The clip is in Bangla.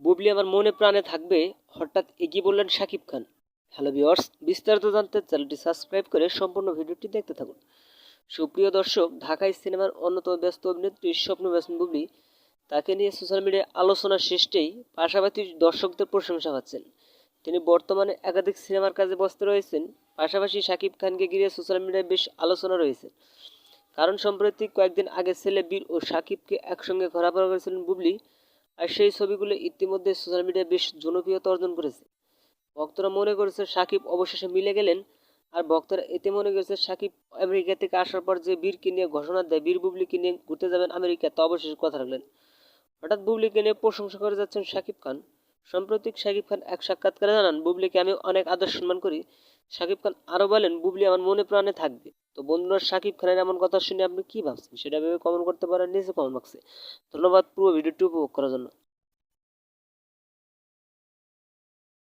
বুবলি আমার মনে প্রাণে থাকবে, হঠাৎ এগিয়ে বললেন শাকিব খান। হ্যালো ভিওর্স বিস্তারিত জানতে চ্যানেলটি সাবস্ক্রাইব করে সম্পূর্ণ ভিডিওটি দেখতে থাকুন। সুপ্রিয় দর্শক, ঢাকায় সিনেমার অন্যতম ব্যস্ত অভিনেত্রী স্বপ্ন ব্যস্ত বুবলি, তাকে নিয়ে সোশ্যাল মিডিয়ায় আলোচনা শেষেই পাশাপাশি দর্শকদের প্রশংসা পাচ্ছেন। তিনি বর্তমানে একাধিক সিনেমার কাজে ব্যস্ত রয়েছেন, পাশাপাশি শাকিব খানকে ঘিরে সোশ্যাল মিডিয়ায় বেশ আলোচনা রয়েছে। কারণ সম্প্রতি কয়েকদিন আগে ছেলে বীর ও শাকিবকে একসঙ্গে ঘোরাফেরা করেছিলেন বুবলি আর সেই ছবিগুলো ইতিমধ্যে সোশ্যাল মিডিয়ায় বেশ জনপ্রিয়তা অর্জন করেছে। ভক্তরা মনে করেছে সাকিব অবশেষে মিলে গেলেন আর ভক্তরা এতে মনে করেছে সাকিব আমেরিকা থেকে আসার পর যে বীরকে নিয়ে ঘোষণা দেয়, বীর বুবলিকে নিয়ে ঘুরতে যাবেন আমেরিকা, তা অবশেষে কথা রাখলেন। হঠাৎ বুবলিকে নিয়ে প্রশংসা করে যাচ্ছেন সাকিব খান। সাম্প্রতিক শাকিব খান এক সাক্ষাৎকারে জানান, বুবলিকে আমি অনেক আদর সম্মান করি। শাকিব খান আরও বলেন, বুবলি আমার মনে প্রাণে থাকবে। তো বন্ধুরা, শাকিব খানের এমন কথা শুনে আপনি কি ভাবছেন? সেটা ভেবে কমেন্ট করতে পারেন নিচে কমেন্ট বক্সে ধন্যবাদ পুরো ভিডিওটি উপভোগ করার জন্য।